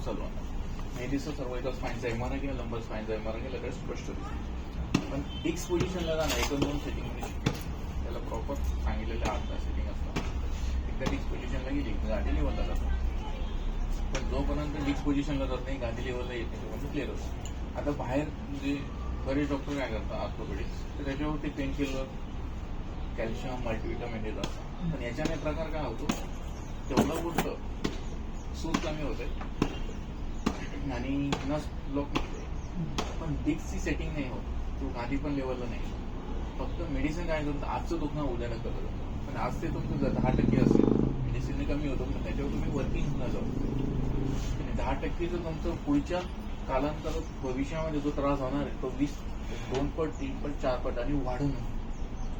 तोच चालू होणार हे सर्व एका स्पाईनचा एम आर आय घ्या लंबर स्पाईनचा एम लगेच स्पष्ट दिसतं पण फिक्स पोझिशनला जाणं एक दोन सेटिंगमध्ये शिकतो त्याला प्रॉपर सांगितलेले आठ सेटिंग असतात एकदा डिक्स पोझिशनला गेली गाडी लेवलला जातो. पण जोपर्यंत डिक्स पोझिशनला जात नाही गादी लेवलला येत नाही तोपर्यंत क्लिअर होतं. आता बाहेर म्हणजे बरेच डॉक्टर काय करतात ऑर्थोपेडिक्स तर त्याच्यावरती पेन किलर कॅल्शियम मल्टीविटामिन हे असतात पण याच्याने प्रकार काय होतो? तेवढं गोष्ट सूज कमी होते. आणि नस ब्लॉक होते पण डिक्सची सेटिंग नाही होत. तो गादी पण लेवलला नाही. फक्त मेडिसिन काय करतो आजचं दुखणं उद्या नका पण आज ते तुमचं जर दहा टक्के असेल मेडिसिनने कमी होतं पण त्याच्यावर तुम्ही वर्किंग न जाऊ. आणि दहा टक्केचं तुमचं पुढच्या कालांतरात भविष्यामध्ये जो त्रास होणार आहे तो वीस दोन पट तीन पट चार पट आणि वाढून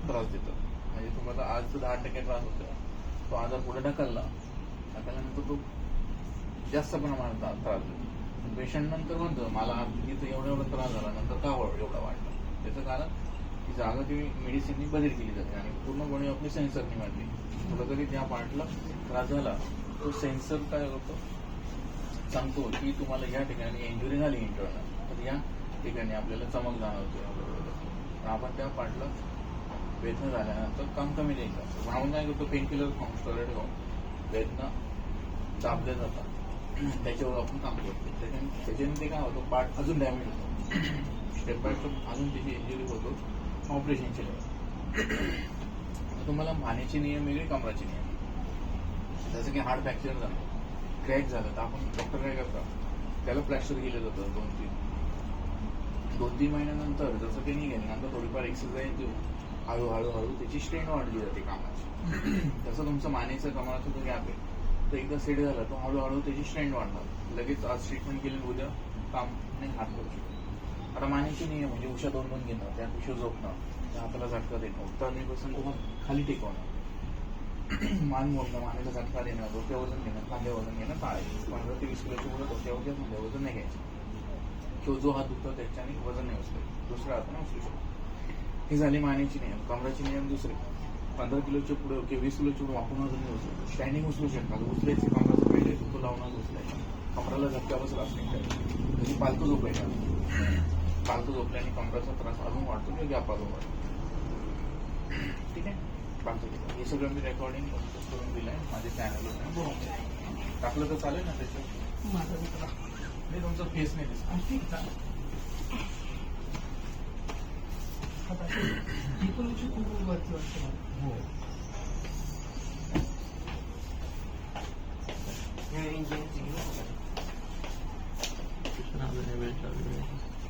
त्रास देतो. म्हणजे तुम्हाला आज दहा टक्के त्रास होतो तो आजार पुढे ढकलला ढकलल्यानंतर तो जास्त प्रमाणात त्रास देतो. पेशंट नंतर म्हणतो मला इथं एवढा एवढा त्रास झाला नंतर का एवढा वाटलं त्याचं कारण ती जागा ती मेडिसिननी बदल केली जाते आणि पूर्णपणे आपली सेन्सरनी वाढली थोडं कधी त्या पार्टला त्रास झाला तो सेन्सर काय होतो सांगतो की तुम्हाला या ठिकाणी इंजुरी झाली इंटरनल तर या ठिकाणी आपल्याला चमक जाणवते. पण आपण त्या पार्टला वेदना झाल्यानंतर काम कमी द्यायचं. करतो म्हणून काय करतो? पेनकिलर खाऊन स्टॉरेट खाऊन वेदना दाबल्या जातात. त्याच्यावर आपण काम करतो त्याच्याने त्याच्याने ते काय होतं पार्ट अजून डॅमेज होतो स्टेप बाय स्टेप अजून त्याची इंजुरी होतो ऑपरेशनचे तुम्हाला मानेचे नियम वेगळे कमराचे नियम जसं की हार्ट फ्रॅक्चर झालं क्रॅक झालं तर आपण डॉक्टर काय करतात त्याला प्लॅस्टर केलं जातं दोन तीन दोन तीन महिन्यानंतर जसं ते निघेल नंतर थोडीफार एक्सरसाइज देऊ हळूहळू हळू त्याची स्ट्रेन वाढली जाते कामाची तसं तुमचं मानेचं कमराचं जो गॅप आहे तो एकदा सेट झाला तो हळूहळू त्याची स्ट्रेंड वाढणार. लगेच आज ट्रीटमेंट केली उद्या काम नाही हात करू शकतो. आता मानेचे नियम म्हणजे उशा दोन दोन घेणं त्या उशा झोपणं त्या हाताला झटका देणं उत्तर बसून तुम्हाला खाली टेकवणं मान मोडणं मानेला झटका देणं डोक्या वजन घेणं खांद्या वजन घेणं टाळायचं पंधरा ते वीस किलोच्या पुढे डोक्यावर खांद्या वजन नाही घ्यायचं. किंवा जो हात दुखतो त्याच्याने वजन नाही उचलायचं हात नाही उचलू शकतो. हे झाले मानेचे नियम. कमराचे नियम दुसरे. पंधरा किलोच्या पुढे किंवा वीस किलोच्या पुढे वापरून नाही उचलतो स्टँडिंग उचलू शकतात. उचलायचे कमराचं पहिले तो लावून उचलायचा कमराला झटका बसला असणे म्हणजे पालतू झोपायचा पालतू झोपल्याने कमराचा त्रास अजून वाढतो किंवा गॅप अजून वाढतो? ठीक आहे? पालतू झोप. हे सगळं मी रेकॉर्डिंग करून दिलंय. माझ्या चॅनलवर टाकलं तर चालेल ना त्याच्यावर? माझा नाही तुमचा फेस नाही दिसत. आणि ठीक आहे. आता ही पण उंची खूप वरती वाटते मला. हो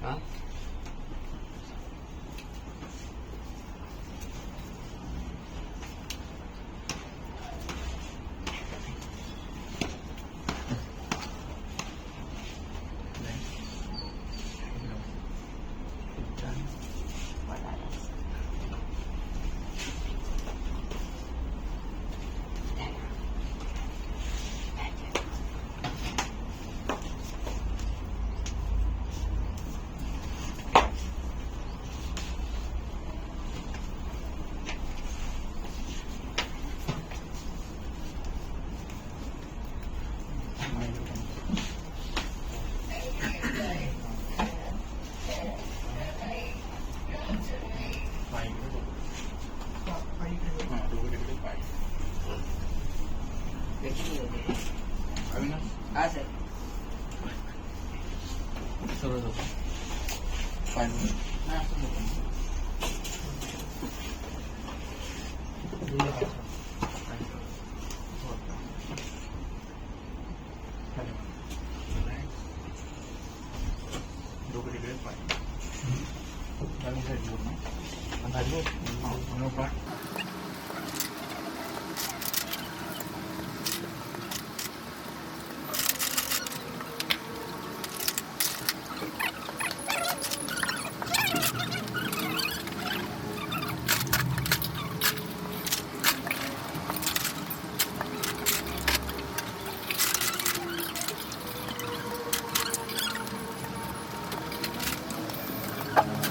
हा? पाय હા સર સરસ ફાઇન હા Gracias. Ha ha ha!